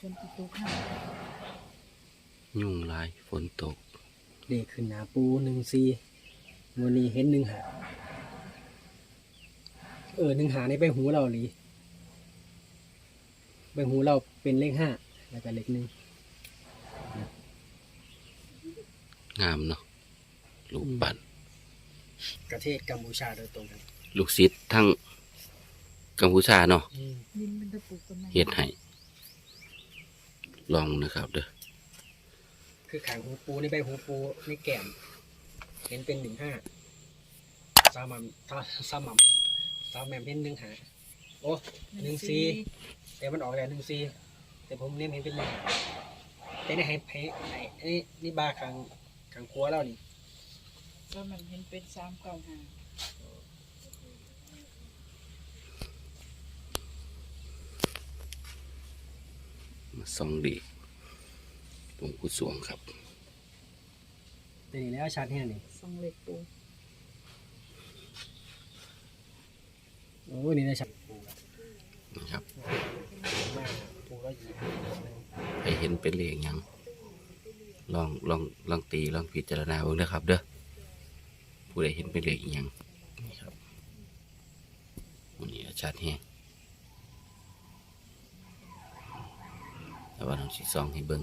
ฝนตกห้ายุ่งหลายฝนตกเลขขึ้นหนาปูหนึ่งสี่วันนี้เห็นหนึ่งหาเออหนึ่งหาในใบหูเราหลีใบหูเราเป็นเลขห้าแล้วก็เลขหนึ่งงามเนาะลูกปั่นประเทศกัมพูชาโดยตรงครับลูกศิษย์ทั้งกัมพูชาเนาะดินมันจะปลูกต้นไม้ เฮ็ดให้ ลองนะครับเด้อคือขางหูปูในใบหูปูในแก้มเห็นเป็นหนึ่งห้าสามมัมถ้าสามมัมสามแมมเป็นหนึ่งหาโอ้หนึ่งสี่แต่มันออกแล้วหนึ่งสี่แต่ผมเนี่ยเห็นเป็นหนึ่งแต่ในให้ให้ให้นี่นี่บาขางขางครัวเรานี่ก็มันเห็นเป็นสามเก้าห้า ส่องดีหลวงปู่สวงครับแต่นี่แล้วชัดแห้งนี่สองเหล็กปูโอ้ยนี่ได้ชัดปูแล้วนะครับมากปูแล้วหยิบให้เห็นเป็นเลขหยังลองลองลองตีลองพิจารณาเบิ่งเด้อครับ เด้อผู้ใดเห็นเป็นเลขอีหยังนี่ครับวันนี้อาจารย์แห้ง แต่ว่าน้องสิซองให้เบิ่ง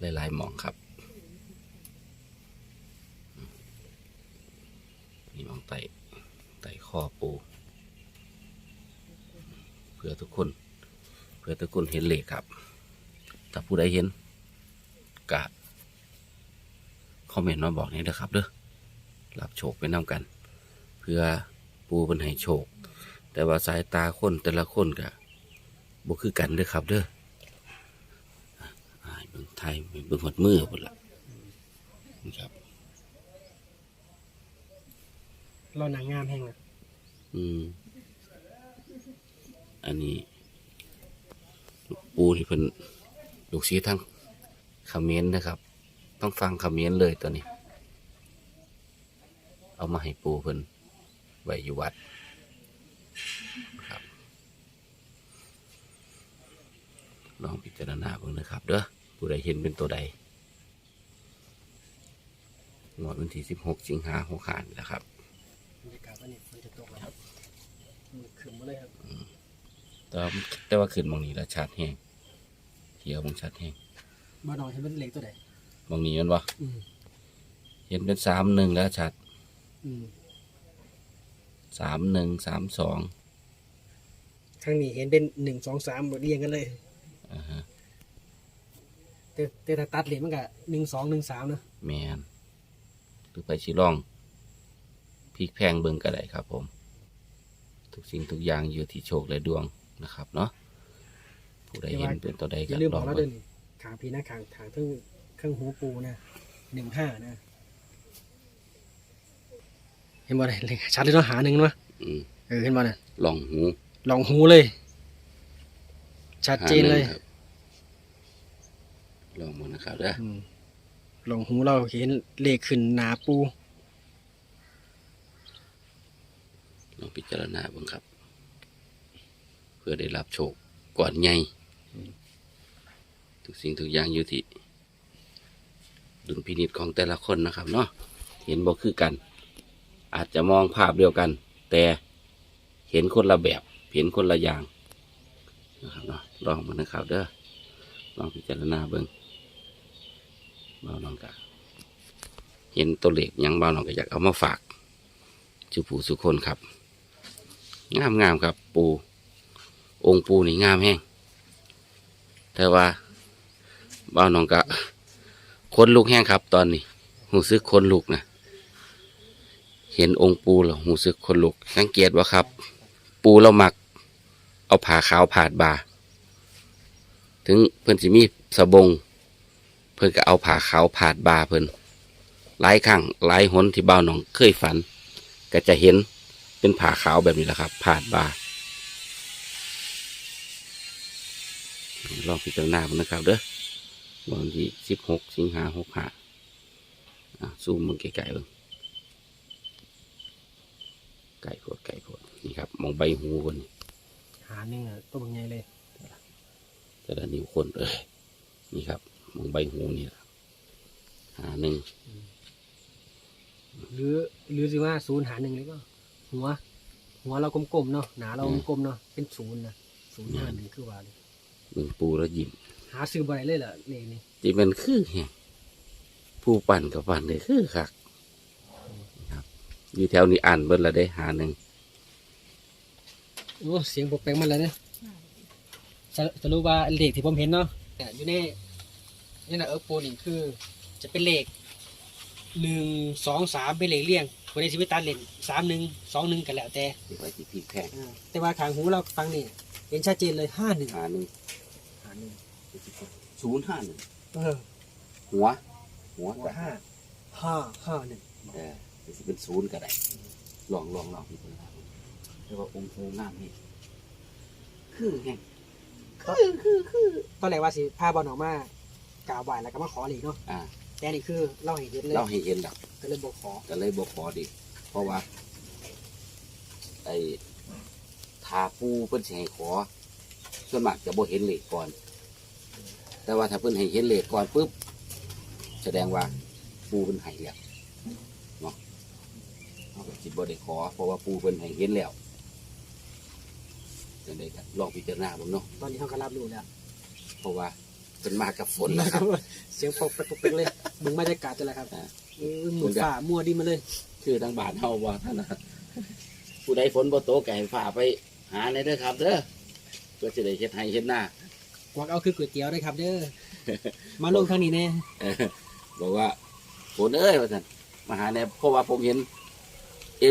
หลายๆหมองครับมนี่มองไต่ไต่ข้อปู เพื่อทุกคน เพื่อทุกคนเห็นเหลขครับ ถ้าผู้ใดเห็นกะคอมเมนต์มาบอกนี่นะครับเด้อรับโชคไปนำกัน เพื่อปูเป็นให้โชค แต่ว่าสายตาคนแต่ละคนกะบ่คือกันเด้อครับเด้อ อ่าเบิ่งไทยเบิ่งหดมือพุ่นละนี่ครับ เราหนังงามแห้งนะอืม อันนี้ลูกปูที่เป็นลูกชีทั้งคำเขมนนะครับ ต้องฟังคำเขมนเลยตัวนี้ เอามาให้ปูเพิ่นไว้อยู่วัดครับ ลองพิจารณาเบิ่งนะครับ เด้อ ผู้ใดเห็นเป็นตัวใดงวดวันที่สิบหกสิงหาหกขานนะครับบรรยากาศวันนี้ฝนจะตกแล้วครับมืดครึมมาเลยครับแต่ว่าแต่ว่าขึ้นบางนี้แล้วชัดแห้งเขียวบางชัดแห้งบ้านนอนใช้เป็นเหล็กตัวไหนบางนี้มันวะอืมเห็นเป็นสามหนึ่งแล้วชัดอืมสามหนึ่งสามสองข้างนี้เห็นเป็นหนึ่งสองสามเรียงกันเลยอ่าฮะ แต่แต่ถ้าตัดเหรียญมันก็หนึ่งสองหนึ่งสามนะแมนหรือไปชิล่องพลิกแพงเบิงก็ได้ครับ ผม ทุกสิ่งทุกอย่างอยู่ที่โชคและดวงนะครับ เนาะผู้ใดเห็นเป็นตัวใดอก็ย่าลืมลบออกงเราเบิ่เดิงนขางพีหน้าขางขางเครื่องเครื่องหูปูนะหนึ่งห้านะ เห็นบ่ได้เลยชัดเลยเนาะหาหนึ่งเนาะอืมเออเห็นบ่น่ะลองหูลองหูเลย ชัดเจนเลย หาหงครับ ลองมานะครับเด้ออืมลองหูเราเห็นเลขขึ้นหนาปูลองพิจารณาเบิ่งครับ เพื่อได้รับโชคก่อนใหญ่ทุกสิ่งทุกอย่างอยู่ที่ดุลพินิจของแต่ละคนนะครับเนาะเห็นบ่คือกัน อาจจะมองภาพเดียวกัน แต่เห็นคนละแบบ เห็นคนละอย่างนะครับเนาะลองมานะครับเด้อลองพิจารณาเบิ่ง บ่าน้องกะเห็นตัวเลขหยังบ่าน้องก็อยากเอามาฝากจูผู้สุคนครับ งามงามๆครับ ปู องค์ปูนี่งามแห้งแต่ว่าบ้าน้องกะคนลุกแห้งครับ ตอนนี้หูซึกคนลุกนะเห็นองค์ปูแล้วหูซึกคนลุกสังเกตว่าครับ ปูเราหมัก เอาผ้าขาวผาดบาถึงเพิ่นสิมีสบง พิ่นก็เอาผ้าขาวผาดบ่าเพิ่นหลายครั้งหลายหนที่บ้าวน้องเคยฝัน ก็จะเห็นเป็นผ้าขาวแบบนี้แหละครับผาดบ่าลองพิจารณาดูนะครับเด้อวันที่สิบหกสิงหาหกห้าอะซูมมึงไก่ๆเบิ่งไก่โคตรไก่โคตรนี่ครับ มองใบหูคนนี่หาหนึ่งอะตัวบางใหญ่เลยแต่แต่ละนิ้วคนเอ้ยนี่ครับ มองใบหูนี่ล่ะหาหนึ่งหรือหรือสิว่าศูนย์หาหนึ่งเลยก็ หัว หัวเรากลมๆเนาะหนาเรากลมๆเนาะเป็นศูนย์นะศูนย์หาหนึ่งคือว่าเลยเบิ่งปูแล้วยิ้มหาซื้อบ่ได้เลยเหรอเลขนี้ที่มันคือแฮงผู้ปั่นกับปั่นเลยคือคักครับ อยู่แถวนี้อ่านเบิ้ลละได้หาหนึ่งโอ้เสียงปกแปลงมันเลยนะสรุสรุปว่าเลขที่ผมเห็นเนาะเนี่ยอยู่ใน นี่นะเอิร์กโปนี่คือจะเป็นเลขหนึ่งสองสามเป็นเลขเลี่ยงคนในชีวิตตาเลนสามหนึ่งสองหนึ่งกันแล้วแต่ที่ไว้ที่พี่แพงอ่าแต่ว่าขางหูเราฟังนี่เห็นชัดเจนเลยห้าหนึ่งหาหนึ่งหาหนึ่งศูนย์ห้าหนึ่งเออหัว หัวหัวกับห้าห้าห้าหนึ่งเออจะเป็นศูนย์ก็ได้ลองลองลองพี่คนละแต่ว่าองค์โพงามนี่คือแฮงคือคือคือตอนแรกว่าสิพาบอลออกมา กล่าวบ่ายแล้วก็มาขอเลขเนาะอ่า แต่นี่คือเราเห็นเห็นเลยเราให้เห็นดับก็เลยบอกขอก็เลยบอกขอดิเพราะว่า ไอ้ทาปูเพิ่นสิให้ขอ ส่วนมากจะบ่เห็นเลขก่อน แต่ว่าถ้าเพิ่นให้เห็นเลขก่อนปุ๊บแสดงว่าปูเพิ่นให้แล้วเนาะเราก็คิดบ่ได้ขอ เพราะว่าปูเพิ่นให้เห็นแล้วจังได๋ก็ลองพิจารณาเบิ่งเนาะตอนนี้เขาก็รับรู้แล้วเพราะว่า เพิ่นมากับฝนนะครับ เสียงปกปกปกเลยมึงบรรยากาศจะอะไรครับอ่าเออหมุนฝ่ามัวดีมาเลย คือทางบ้านเฮาว่าท่านนะผู้ใดฝนบ่ตกก็ให้ฝ่าไปหาในเด้อครับเด้อเพื่อจะได้เฮ็ดให้เฮ็ดหน้ากวักเอาคือก๋วยเตี๋ยวได้ครับ เด้อมาลงทางนี้แน่เออบอกว่าฝนเอ้ยว่าซั่นมาหาแน่เพราะว่าผมเห็น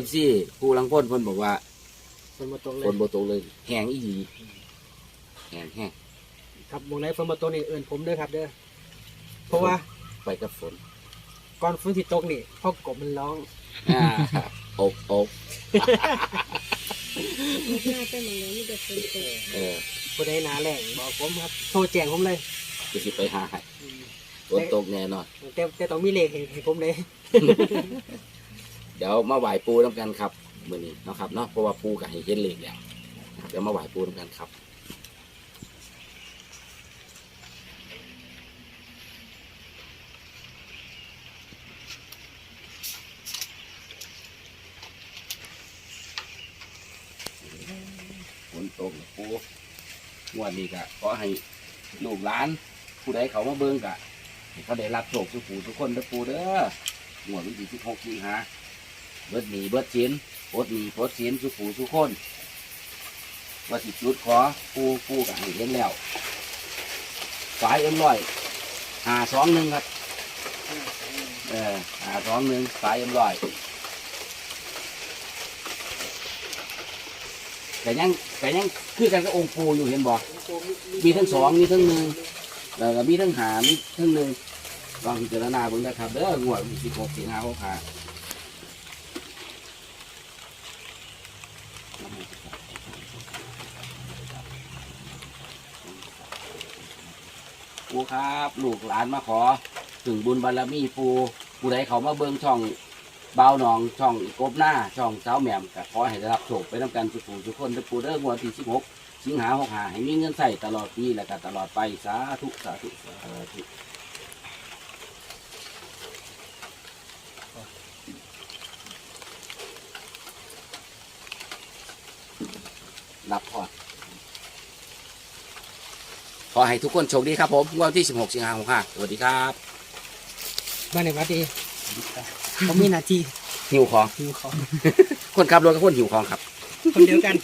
FC ผู้ลังพ้นเพิ่นบอกว่าฝนมาตกเลฝยนบ่ตกเลยแห้งอีหลีแห้งแห้ง ครับวงไหนฝนมาตกนี่เอิญผมเด้อครับเด้อเพราะว่าไปกับฝนก่อนฝนที่ตกนี่พ่อกบมันร้องอ่าอบอบหน้าเป็นเหมือนมีแต่ฝนตกเออผู้ใดหนาแหล่งบอกผมครับ โทรแจ้งผมเลยจะสิไปหาให้อืมฝนตกแน่นอน แต่แต่ต้องมีเลขให้ให้ผมเลยเดี๋ยวมาไหว้ปูน้ำกันครับ มื้อนี้เนาะครับเนาะเพราะว่าปูก็ให้เห็นเลขแล้วเดี๋ยวมาไหว้ปูน้ำกันครับ ฝนตกปูง วดนี้ก็ขอให้ลูกหลาน ผู้ใดเขามาเบิ่งกะเขาได้รับโชคสุขูทุกคนเด้อปูเด้องวดวันที่สิบหกสิงหาเบิดหนีเบิดสินปลดหนีปลดสินสุขูทุกคนว่าสิจุดขอปูปูก็ให้เห็นแล้วฝายเอ็มร้อยหาสองหนึ่งครับ เออหาสองหนึ่งฝายเอ็มร้อย แต่ยังแต่ยังคือกันกับองค์ปูอยู่เห็นบ่มีทั้งสองมีทั้งหนึ่งแล้วก็มีทั้งหามีทั้งหนึ่งลองพิจารณาเบิ่งนะครับเด้องวดสิบหกสิงหาคมค่ะปูครับ ลูกหลานมาขอถึงบุญบารมีปูผู้ใดเขามาเบิ่งช่องเบาวหนองช่องกบหน้าช่องเจ้าแหม่มก็ขอให้ได้รับโชคไปนำกันสุขุทุกคนเด้อปูเด้องวดที่สิบหกสิงหาหกหาให้มีเงินใส่ตลอดปีและก็ตลอดไปสาธุสาธุสาธุรับพอดขอให้ทุกคนโชคดีครับผมงวดที่ 16 สิงหาคมค่ะสวัสดีครับบ้านในวัดดี ผมมีหน้าที่หิวของ หิวของ คนขับรถกับคนหิวของครับ คนเดียวกัน